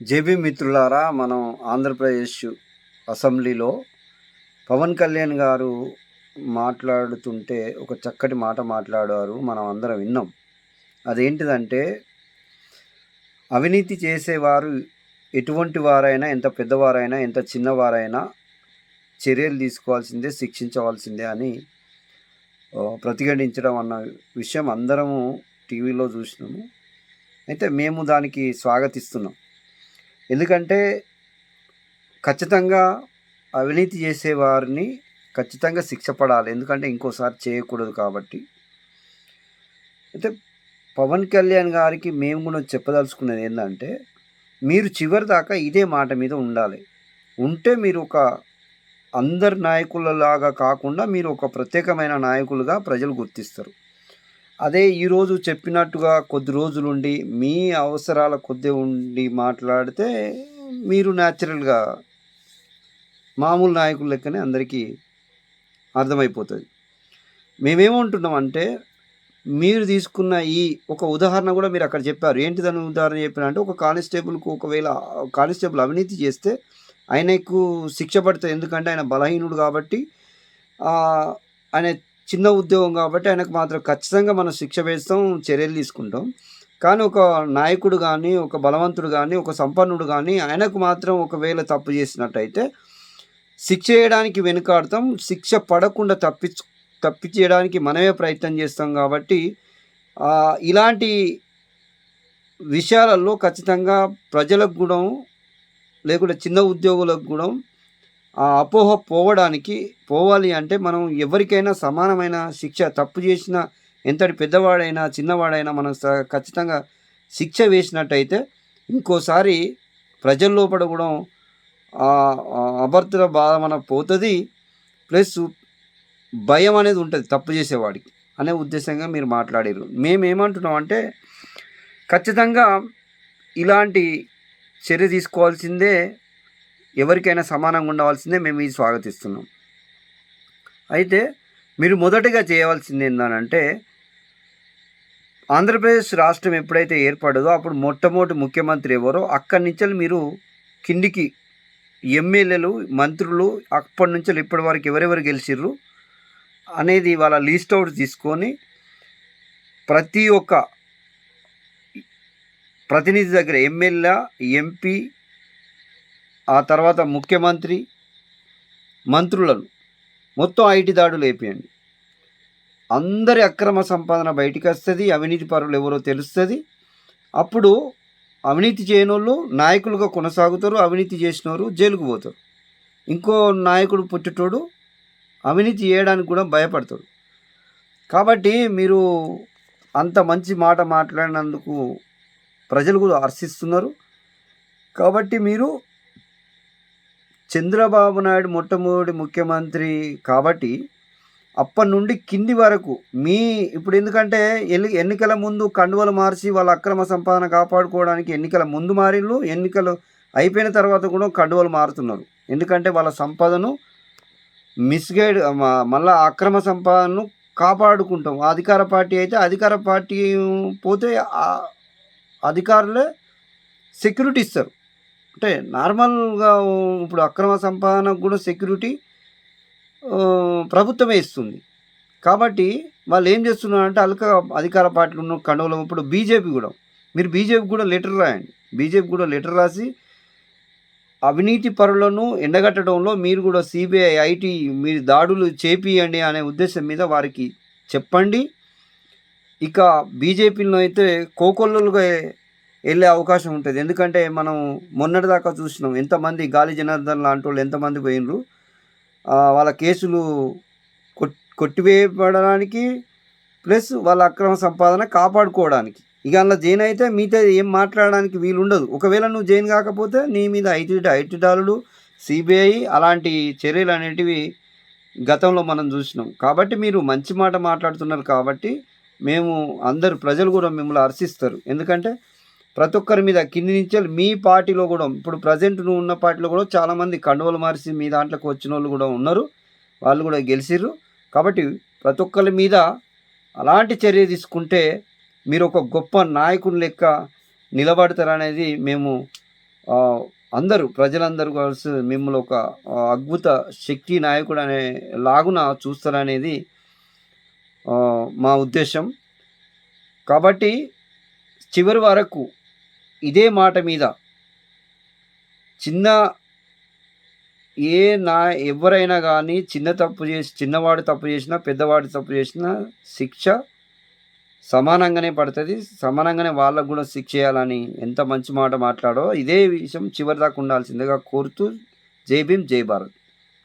JB మిత్రులారా మనం ఆంధ్రప్రదేశ్ అసెంబ్లీలో పవన్ కళ్యాణ్ గారు మాట్లాడుతుంటే ఒక చక్కటి మాట మాట్లాడారు మనం అందరం విన్నాం. అదేంటిదంటే అవినీతి చేసేవారు ఎటువంటి వారైనా ఎంత పెద్దవారైనా ఎంత చిన్నవారైనా చర్యలు తీసుకోవాల్సిందే శిక్షించవలసిందే అని ప్రతిఘటించడం అన్న విషయం అందరము టీవీలో చూసినాము. అయితే మేము దానికి స్వాగతిస్తున్నాం. ఎందుకంటే ఖచ్చితంగా అవినీతి చేసేవారిని ఖచ్చితంగా శిక్ష పడాలి. ఎందుకంటే ఇంకోసారి చేయకూడదు కాబట్టి. అయితే పవన్ కళ్యాణ్ గారికి మేము కూడా చెప్పదలుచుకున్నది ఏంటంటే మీరు చివరి దాకా ఇదే మాట మీద ఉండాలి. ఉంటే మీరు ఒక అందరి నాయకులలాగా కాకుండా మీరు ఒక ప్రత్యేకమైన నాయకులుగా ప్రజలు గుర్తిస్తారు. అదే ఈరోజు చెప్పినట్టుగా కొద్ది రోజులుండి మీ అవసరాల కొద్ది ఉండి మాట్లాడితే మీరు న్యాచురల్గా మామూలు నాయకుల లెక్కనే అందరికీ అర్థమైపోతుంది. మేమేమంటున్నామంటే మీరు తీసుకున్న ఈ ఒక ఉదాహరణ కూడా మీరు అక్కడ చెప్పారు. ఏంటిదని ఉదాహరణ చెప్పిన అంటే ఒక కానిస్టేబుల్కు ఒకవేళ కానిస్టేబుల్ అవినీతి చేస్తే ఆయనకు శిక్ష పడుతుంది ఎందుకంటే ఆయన బలహీనుడు కాబట్టి ఆయన చిన్న ఉద్యోగం కాబట్టి ఆయనకు మాత్రం ఖచ్చితంగా మనం శిక్ష వేస్తాం చర్యలు తీసుకుంటాం. కానీ ఒక నాయకుడు కానీ ఒక బలవంతుడు కానీ ఒక సంపన్నుడు కానీ ఆయనకు మాత్రం ఒకవేళ తప్పు చేసినట్టయితే శిక్ష చేయడానికి వెనుకాడతాం. శిక్ష పడకుండా తప్పించు తప్పించేయడానికి మనమే ప్రయత్నం చేస్తాం కాబట్టి ఇలాంటి విషయాలలో ఖచ్చితంగా ప్రజలకు కూడా లేకుంటే చిన్న ఉద్యోగులకు కూడా ఆ అపోహ పోవడానికి పోవాలి అంటే మనం ఎవరికైనా సమానమైన శిక్ష తప్పు చేసిన ఎంతటి పెద్దవాడైనా చిన్నవాడైనా మనం స- ఖచ్చితంగా శిక్ష వేసినట్టయితే ఇంకోసారి ప్రజల లోపల కూడా ఆ ఆ బాధ మన పోతుంది. ప్లస్ భయం అనేది ఉంటుంది తప్పు చేసేవాడికి అనే ఉద్దేశంగా మీరు మాట్లాడారు మేము ఏమంటున్నాం అంటే ఖచ్చితంగా ఇలాంటి చర్య తీసుకోవాల్సిందే ఎవరికైనా సమానంగా ఉండవలసిందే మేము ఇది స్వాగతిస్తున్నాం. అయితే మీరు మొదటగా చేయవలసింది ఏంటంటే ఆంధ్రప్రదేశ్ రాష్ట్రం ఎప్పుడైతే ఏర్పడదో అప్పుడు మొట్టమొదటి ముఖ్యమంత్రి ఎవరో అక్కడి నుంచి మీరు కిందికి ఎమ్మెల్యేలు మంత్రులు అప్పటి నుంచి ఇప్పటి వరకు ఎవరెవరు గెలిచిర్రు అనేది వాళ్ళ లిస్ట్ అవుట్ తీసుకొని ప్రతి ఒక్క ప్రతినిధి దగ్గర ఎమ్మెల్యే ఎంపీ ఆ తర్వాత ముఖ్యమంత్రి మంత్రులను. మొత్తం ఐటీ దాడులు వేపియండి అందరి అక్రమ సంపాదన బయటికి వస్తుంది అవినీతి పరులు ఎవరో తెలుస్తుంది. అప్పుడు అవినీతి చేయనోళ్ళు నాయకులుగా కొనసాగుతారు అవినీతి చేసినోరు జైలుకు పోతారు. ఇంకో నాయకుడు పుట్టేటోడు అవినీతి చేయడానికి కూడా భయపడతాడు. కాబట్టి మీరు అంత మంచి మాట మాట్లాడినందుకు ప్రజలు కూడా హర్షిస్తున్నారు కాబట్టి మీరు చంద్రబాబు నాయుడు మొట్టమొదటి ముఖ్యమంత్రి కాబట్టి అప్పటి నుండి కింది వరకు మీ ఇప్పుడు ఎందుకంటే ఎన్ని ఎన్నికల ముందు కండువలు మార్చి వాళ్ళ అక్రమ సంపాదన కాపాడుకోవడానికి ఎన్నికల ముందు మారిళ్ళు ఎన్నికలు అయిపోయిన తర్వాత కూడా కండువలు మారుతున్నారు. ఎందుకంటే వాళ్ళ సంపదను మిస్గైడ్ మళ్ళీ అక్రమ సంపాదనను కాపాడుకుంటాం. అధికార పార్టీ అయితే అధికార పార్టీ పోతే అధికారులే సెక్యూరిటీ ఇస్తారు. అంటే నార్మల్గా ఇప్పుడు అక్రమ సంపాదనకు కూడా సెక్యూరిటీ ప్రభుత్వమే ఇస్తుంది. కాబట్టి వాళ్ళు ఏం చేస్తున్నారంటే అల్క అధికార పార్టీలు ఉన్న కండవలం ఇప్పుడు బీజేపీ కూడా. మీరు బీజేపీ కూడా లెటర్ రాయండి. బీజేపీ కూడా లెటర్ రాసి అవినీతి పరులను ఎండగట్టడంలో మీరు కూడా సిబిఐ ఐటీ మీరు దాడులు చేపియండి అనే ఉద్దేశం మీద వారికి చెప్పండి. ఇక బీజేపీలో అయితే కోకొల్లలుగా వెళ్ళే అవకాశం ఉంటుంది. ఎందుకంటే మనం మొన్నటిదాకా చూసినాం ఎంతమంది గాలి జనార్దన్ లాంటి వాళ్ళు ఎంతమంది పోయినరు? వాళ్ళ కేసులు కొట్ కొట్టివేయబడడానికి ప్లస్ వాళ్ళ అక్రమ సంపాదన కాపాడుకోవడానికి. ఇక అందులో జైన్ అయితే మీతో ఏం మాట్లాడడానికి వీలుండదు. ఒకవేళ నువ్వు జైన్ కాకపోతే నీ మీద ఐటీ ఐటీడాలు సిబిఐ అలాంటి చర్యలు అనేటివి గతంలో మనం చూసినాం. కాబట్టి మీరు మంచి మాట మాట్లాడుతున్నారు కాబట్టి మేము అందరు ప్రజలు కూడా మిమ్మల్ని హర్షిస్తారు. ఎందుకంటే ప్రతి ఒక్కరి మీద కింది నుంచి మీ పార్టీలో కూడా ఇప్పుడు ప్రజెంట్ నువ్వు ఉన్న పార్టీలో కూడా చాలామంది కండువలు మార్చి మీ దాంట్లోకి వచ్చిన వాళ్ళు కూడా ఉన్నారు వాళ్ళు కూడా గెలిచిర్రు కాబట్టి ప్రతి ఒక్కరి మీద అలాంటి చర్య తీసుకుంటే మీరు ఒక గొప్ప నాయకుని లెక్క నిలబడతారనేది మేము అందరూ ప్రజలందరూ కలిసి మిమ్మల్ని ఒక అద్భుత శక్తి నాయకుడు అనే లాగున చూస్తారనేది మా ఉద్దేశం. కాబట్టి చివరి వరకు ఇదే మాట మీద చిన్న ఏ నా ఎవరైనా కానీ చిన్న తప్పు చేసి చిన్నవాడు తప్పు చేసినా, పెద్దవాడు తప్పు చేసినా శిక్ష సమానంగానే పడుతుంది సమానంగానే వాళ్ళకు కూడా శిక్ష చేయాలని ఎంత మంచి మాట మాట్లాడో ఇదే విషయం చివరిదాకా ఉండాల్సిందిగా కోరుతూ జై భీమ్, జై భారత్.